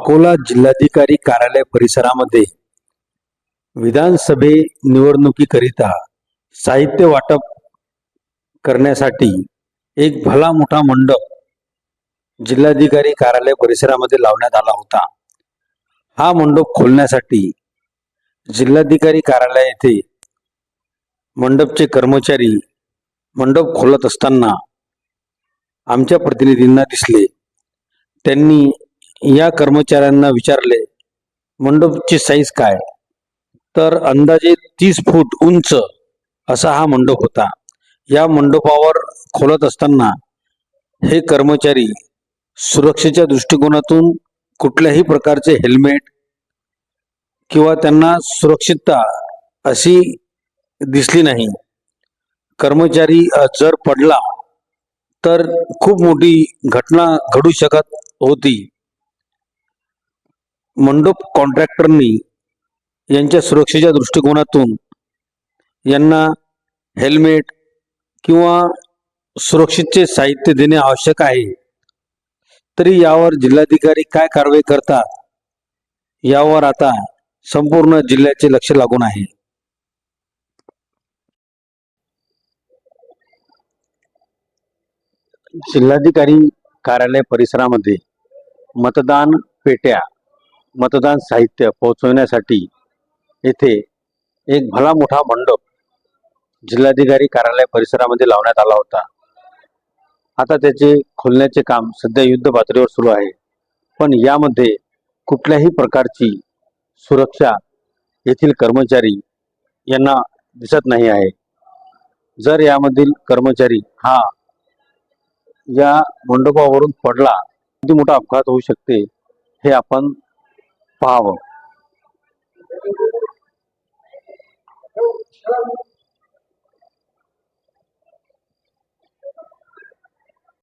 अकोला जिल्हाधिकारी कार्यालय परिसरामध्ये विधानसभे निवडणुकीकरिता साहित्य वाटप करण्यासाठी एक भला मोठा मंडप जिल्हाधिकारी कार्यालय परिसरामध्ये लावण्यात आला होता. हा मंडप खोलण्यासाठी जिल्हाधिकारी कार्यालय येथे मंडपचे कर्मचारी मंडप खोलत असताना आमच्या प्रतिनिधींना दिसले. त्यांनी या कर्मचाऱ्यांना विचारले मंडपची साईज काय? तर अंदाजे तीस फूट उंच असा हा मंडप होता. या मंडपावर खोलत असताना हे कर्मचारी सुरक्षेच्या दृष्टिकोनातून कुठल्याही प्रकारचे हेल्मेट किंवा त्यांना सुरक्षितता अशी दिसली नाही. कर्मचारी जर पडला तर खूप मोठी घटना घडू शकत होती. मंडप कॉन्ट्रॅक्टरनी यांच्या सुरक्षेच्या दृष्टिकोनातून यांना हेल्मेट किंवा सुरक्षेचे साहित्य देणे आवश्यक आहे. तरी यावर जिल्हाधिकारी काय कारवाई करतात यावर आता संपूर्ण जिल्ह्याचे लक्ष लागून आहे. जिल्हाधिकारी कार्यालय परिसरामध्ये मतदान पेट्या मतदान साहित्य पोहोचवण्यासाठी येथे एक भला मोठा मंडप जिल्हाधिकारी कार्यालय परिसरामध्ये लावण्यात आला होता. आता त्याचे खोलण्याचे काम सध्या युद्ध पातळीवर सुरू आहे. पण यामध्ये कुठल्याही प्रकारची सुरक्षा येथील कर्मचारी यांना दिसत नाही आहे. जर यामधील कर्मचारी हा या मंडपावरून पडला किती मोठा अपघात होऊ शकते हे आपण Paulo.